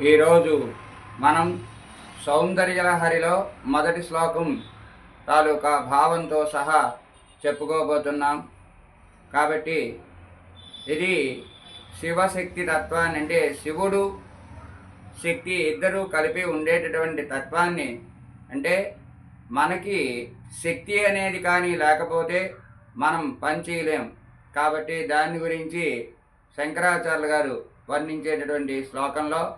ఈరోజు మనం సౌందర్యలహరిలో మొదటి శ్లోకం తాలూకా భావంతో సహా చెప్పుకోబోతున్నాం. కాబట్టి ఇది శివశక్తి తత్వాన్ని అంటే శివుడు శక్తి ఇద్దరూ కలిపి ఉండేటటువంటి తత్వాన్ని అంటే మనకి శక్తి అనేది కానీ లేకపోతే మనం పని చేయలేం కాబట్టి దాని గురించి శంకరాచార్యులు గారు వర్ణించేటటువంటి శ్లోకంలో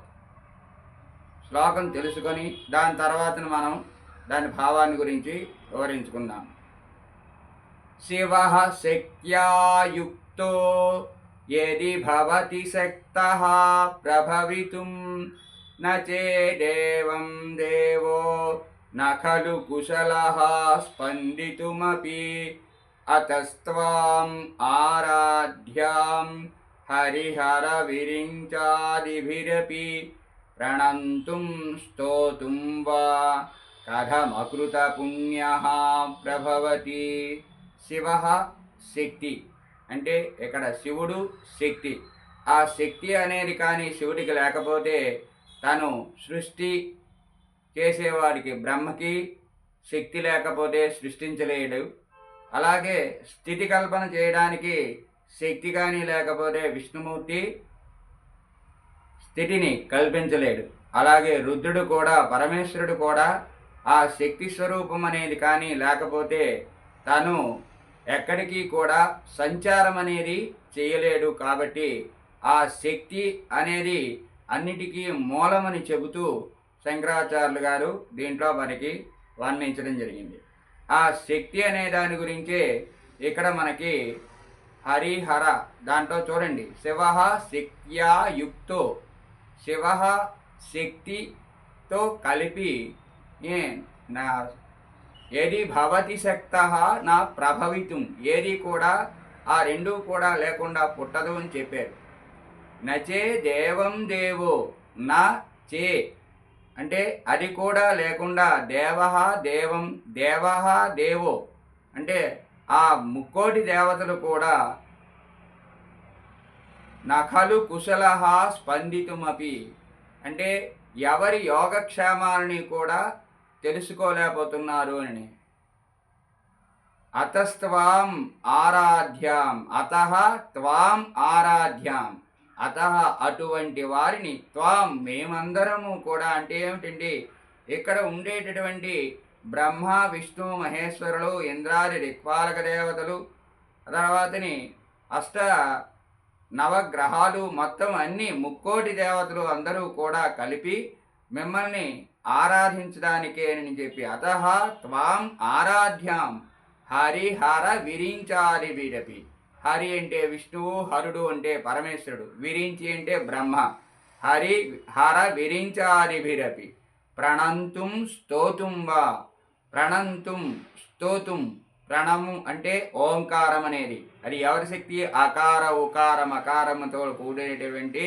శ్లోకం తెలుసుకొని దాని తర్వాత మనం దాని భావాన్ని గురించి వివరించుకుందాం. శివ శక్త్యాయుక్తో యది భవతి శక్త ప్రభవితుం న చేదేవం దేవో న కుశల స్పందితుమీ అతస్వాం ఆరాధ్యాం హరిహర విరించాదిభిరపి ప్రణంతుం స్తోతుం వా కథమకృత పుణ్య ప్రభవతి శివ శక్తి. అంటే ఇక్కడ శివుడు శక్తి. ఆ శక్తి అనేది కానీ శివుడికి లేకపోతే తను సృష్టి చేసేవాడికి బ్రహ్మకి శక్తి లేకపోతే సృష్టించలేడు. అలాగే స్థితి కల్పన చేయడానికి శక్తి కానీ లేకపోతే విష్ణుమూర్తి స్థితిని కల్పించలేడు. అలాగే రుద్రుడు కూడా పరమేశ్వరుడు కూడా ఆ శక్తి స్వరూపం అనేది కానీ లేకపోతే తను ఎక్కడికి కూడా సంచారం అనేది చేయలేడు. కాబట్టి ఆ శక్తి అనేది అన్నిటికీ మూలమని చెబుతూ శంకరాచార్యులు గారు దీంట్లో మనకి వర్ణించడం జరిగింది. ఆ శక్తి అనే దాని గురించే ఇక్కడ మనకి హరిహర దాంట్లో చూడండి. శివ శక్త్యా యుక్తో శివ శక్తితో కలిపి ఏ నా ఏది భవతి శక్త నా ప్రభవితం. ఏది కూడా ఆ రెండు కూడా లేకుండా పుట్టదు అని చెప్పారు. నచే దేవం దేవో నా చే. అంటే అది కూడా లేకుండా దేవ దేవం దేవ దేవో. అంటే ఆ ముక్కోటి దేవతలు కూడా నఖలు కుశల స్పందితుమపి. అంటే ఎవరి యోగక్షేమాలని కూడా తెలుసుకోలేకపోతున్నారు అని. అతస్త్వాం ఆరాధ్యాం. అత త్వాం ఆరాధ్యాం. అత అటువంటి వారిని త్వాం మేమందరము కూడా అంటే ఏమిటండి? ఇక్కడ ఉండేటటువంటి బ్రహ్మ విష్ణు మహేశ్వరులు ఇంద్రాది రిక్పాలక దేవతలు తర్వాతని అష్ట నవగ్రహాలు మొత్తం అన్ని ముక్కోటి దేవతలు అందరూ కూడా కలిపి మిమ్మల్ని ఆరాధించడానికే అని చెప్పి. అత త్వాం ఆరాధ్యాం. హరిహర విరించాలి వీడపి హరి అంటే విష్ణువు హరుడు అంటే పరమేశ్వరుడు. విరించి అంటే బ్రహ్మ. హరి హర విరించాలి వీరపి. ప్రణంతుం స్తోతుం వా. ప్రణంతుం స్తోతుం. ప్రణము అంటే ఓంకారం అనేది అది ఎవరి శక్తి? అకార ఉకారం అకారముతో కూడినటువంటి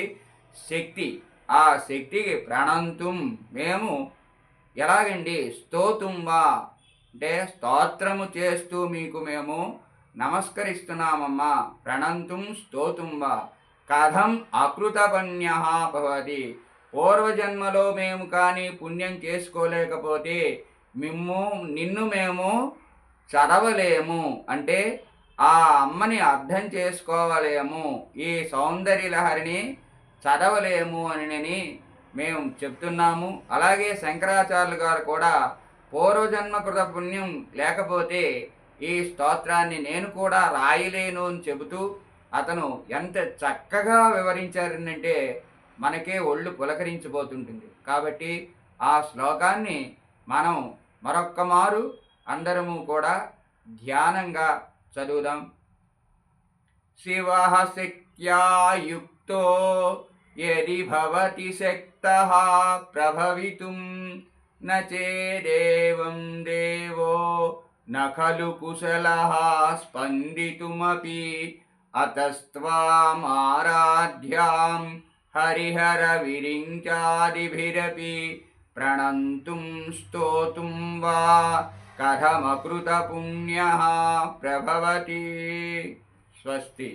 శక్తి. ఆ శక్తికి ప్రణంతుం. మేము ఎలాగండి? స్తోతుంబా అంటే స్తోత్రము చేస్తూ మీకు మేము నమస్కరిస్తున్నామమ్మా. ప్రణంతుం స్తోతుంబా కథం అకృతపణ్య భవతి. పూర్వజన్మలో మేము కానీ పుణ్యం చేసుకోలేకపోతే మిమ్ము నిన్ను మేము చదవలేము అంటే ఆ అమ్మని అర్థం చేసుకోవలేము. ఈ సౌందర్య లహరిని చదవలేము అని మేము చెప్తున్నాము. అలాగే శంకరాచార్యులు గారు కూడా పూర్వజన్మ కృత పుణ్యం లేకపోతే ఈ స్తోత్రాన్ని నేను కూడా రాయలేను అని చెబుతూ అతను ఎంత చక్కగా వివరించారనంటే మనకే ఒళ్ళు పులకరించిపోతుంటుంది. కాబట్టి ఆ శ్లోకాన్ని మనం మరొక్క మారు అందరము కూడా ధ్యానంగా చదువుదాం. శివ శక్త్యాయుక్తో యది భవతి శక్త ప్రభవితుం నేదేవం దేవో నలు కుశల స్పందితుమీ అతస్వామారాధ్యాం హరిహర విరించాదిభిరపి ప్రణంతుం స్తోతుం వా కథమకృత పుణ్య ప్రభవతి స్వస్తి